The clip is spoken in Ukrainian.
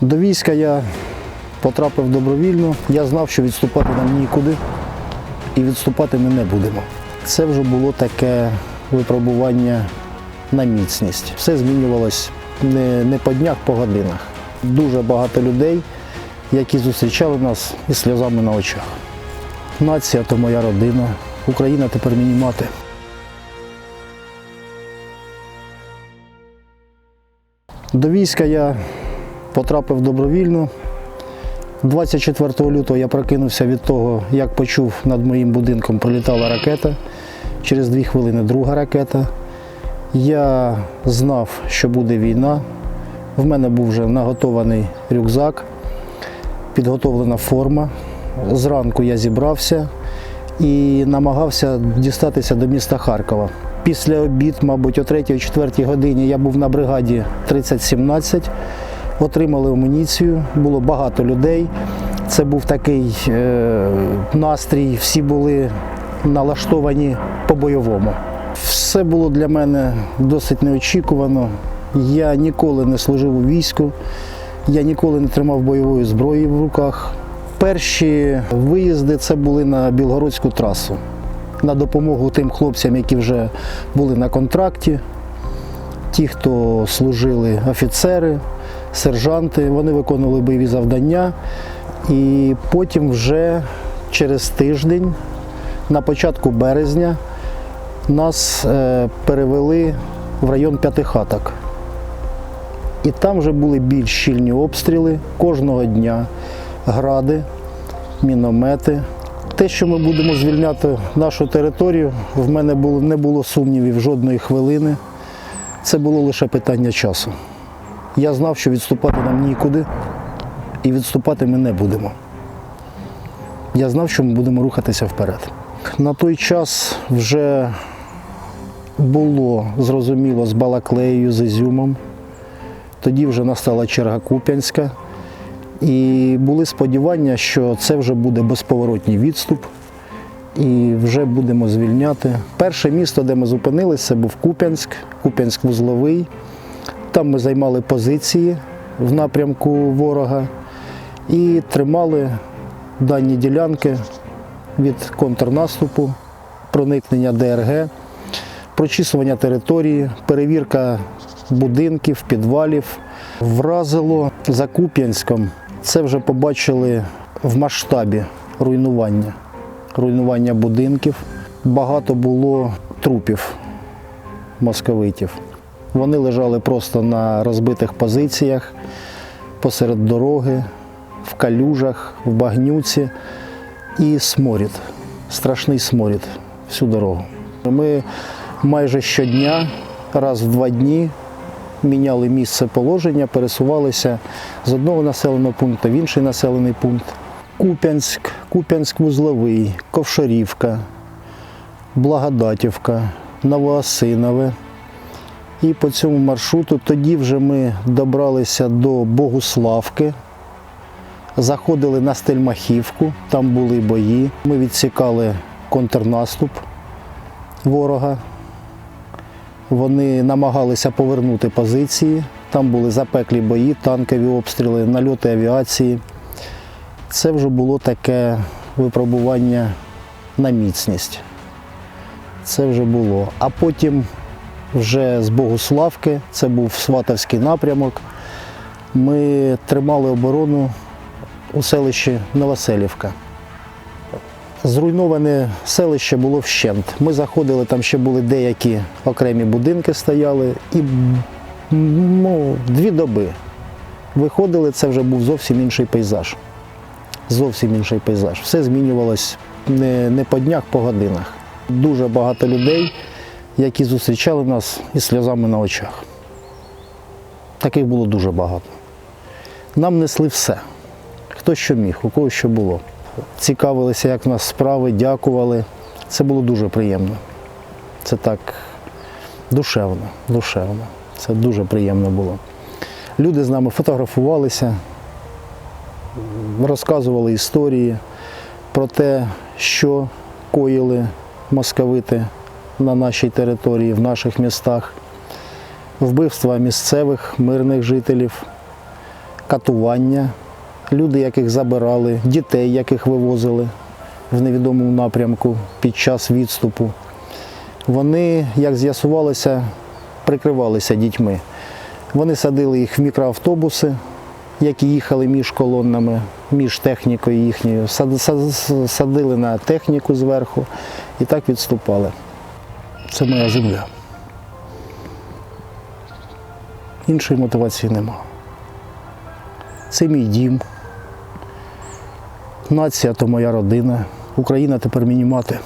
До війська я потрапив добровільно. Я знав, що відступати нам нікуди, і відступати ми не будемо. Це вже було таке випробування на міцність. Все змінювалось не, не по днях, по годинах. Дуже багато людей, які зустрічали нас із сльозами на очах. Нація то моя родина, Україна тепер мені мати. До війська я потрапив добровільно. 24 лютого я прокинувся від того, як почув над моїм будинком пролітала ракета. Через дві хвилини друга ракета. Я знав, що буде війна. В мене був вже наготований рюкзак, підготовлена форма. Зранку я зібрався і намагався дістатися до міста Харкова. Після обід, мабуть, о 3-4 годині я був на бригаді 3017, отримали амуніцію, було багато людей. Це був такий е, настрій, всі були налаштовані по-бойовому. Все було для мене досить неочікувано. Я ніколи не служив у війську, я ніколи не тримав бойової зброї в руках. Перші виїзди це були на Білгородську трасу на допомогу тим хлопцям, які вже були на контракті, ті, хто служили офіцери, сержанти, вони виконували бойові завдання. І потім вже через тиждень, на початку березня, нас е, перевели в район П'ятихаток. І там вже були більш щільні обстріли кожного дня, гради, міномети. Те, що ми будемо звільняти нашу територію, в мене не було сумнівів жодної хвилини. Це було лише питання часу. Я знав, що відступати нам нікуди, і відступати ми не будемо. Я знав, що ми будемо рухатися вперед. На той час вже було зрозуміло з Балаклеєю, з Ізюмом. Тоді вже настала черга Куп'янська. І були сподівання, що це вже буде безповоротній відступ, і вже будемо звільняти. Перше місто, де ми зупинилися, це був Куп'янськ, Куп'янськ-Вузловий. Там ми займали позиції в напрямку ворога і тримали дані ділянки від контрнаступу, проникнення ДРГ, прочісування території, перевірка будинків, підвалів. Вразило за Куп'янськом. Це вже побачили в масштабі руйнування, руйнування будинків. Багато було трупів московитів. Вони лежали просто на розбитих позиціях посеред дороги, в калюжах, в багнюці і сморід, страшний сморід всю дорогу. Ми майже щодня, раз в два дні міняли місце положення, пересувалися з одного населеного пункту в інший населений пункт. Куп'янськ, Куп'янськ-Вузловий, Ковшарівка, Благодатівка, Новоосинове. І по цьому маршруту тоді вже ми добралися до Богуславки, заходили на Стельмахівку, там були бої. Ми відсікали контрнаступ ворога. Вони намагалися повернути позиції. Там були запеклі бої, танкові обстріли, нальоти авіації. Це вже було таке випробування на міцність. Це вже було. А потім вже з Богуславки, це був Сватовський напрямок. Ми тримали оборону у селищі Новоселівка. Зруйноване селище було вщент. Ми заходили, там ще були деякі окремі будинки стояли, і ну, дві доби виходили, це вже був зовсім інший пейзаж. Зовсім інший пейзаж. Все змінювалось не, не по днях, по годинах. Дуже багато людей, які зустрічали нас із сльозами на очах. Таких було дуже багато. Нам несли все. Хто що міг, у кого що було цікавилися, як в нас справи, дякували. Це було дуже приємно. Це так душевно, душевно. Це дуже приємно було. Люди з нами фотографувалися, розказували історії про те, що коїли московити на нашій території, в наших містах, вбивства місцевих мирних жителів, катування, люди, яких забирали, дітей, яких вивозили в невідомому напрямку під час відступу. Вони, як з'ясувалося, прикривалися дітьми. Вони садили їх в мікроавтобуси, які їхали між колоннами, між технікою їхньою, Сад- сад- садили на техніку зверху і так відступали. Це моя земля. Іншої мотивації нема. Це мій дім. Нація то моя родина. Україна тепер мені мати.